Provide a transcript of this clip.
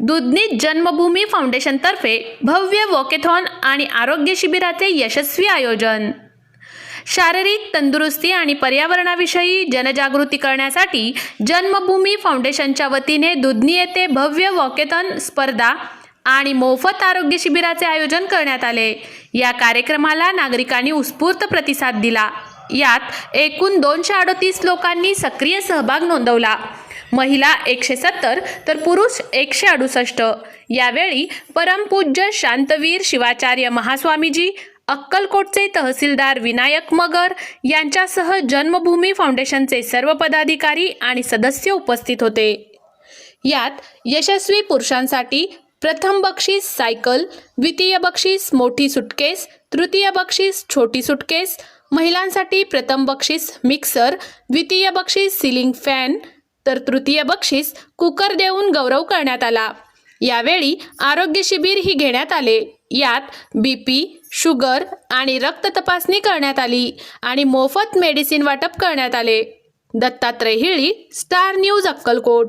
दुधनीत जन्मभूमी फाउंडेशनतर्फे भव्य वॉकेथॉन आणि आरोग्य शिबिराचे यशस्वी आयोजन. शारीरिक तंदुरुस्ती आणि पर्यावरणाविषयी जनजागृती करण्यासाठी जन्मभूमी फाउंडेशनच्या वतीने दुधनी येथे भव्य वॉकेथॉन स्पर्धा आणि मोफत आरोग्य शिबिराचे आयोजन करण्यात आले. या कार्यक्रमाला नागरिकांनी उत्स्फूर्त प्रतिसाद दिला. यात एकूण दोनशे अडतीस लोकांनी सक्रिय सहभाग नोंदवला. महिला एकशे सत्तर तर पुरुष एकशे अडुसष्ट. यावेळी परमपूज्य शांतवीर शिवाचार्य महास्वामीजी अक्कलकोटचे तहसीलदार विनायक मगर यांच्यासह जन्मभूमी फाउंडेशनचे सर्व पदाधिकारी आणि सदस्य उपस्थित होते. यात यशस्वी पुरुषांसाठी प्रथम बक्षीस सायकल द्वितीय बक्षीस मोठी सुटकेस तृतीय बक्षीस छोटी सुटकेस महिलांसाठी प्रथम बक्षीस मिक्सर द्वितीय बक्षीस सिलिंग फॅन तर तृतीय बक्षीस कुकर देऊन गौरव करण्यात आला. यावेळी आरोग्य शिबिर ही घेण्यात आले. यात बी पी शुगर आणि रक्त तपासणी करण्यात आली आणि मोफत मेडिसिन वाटप करण्यात आले. Dattatray Hili star news Akkalkot.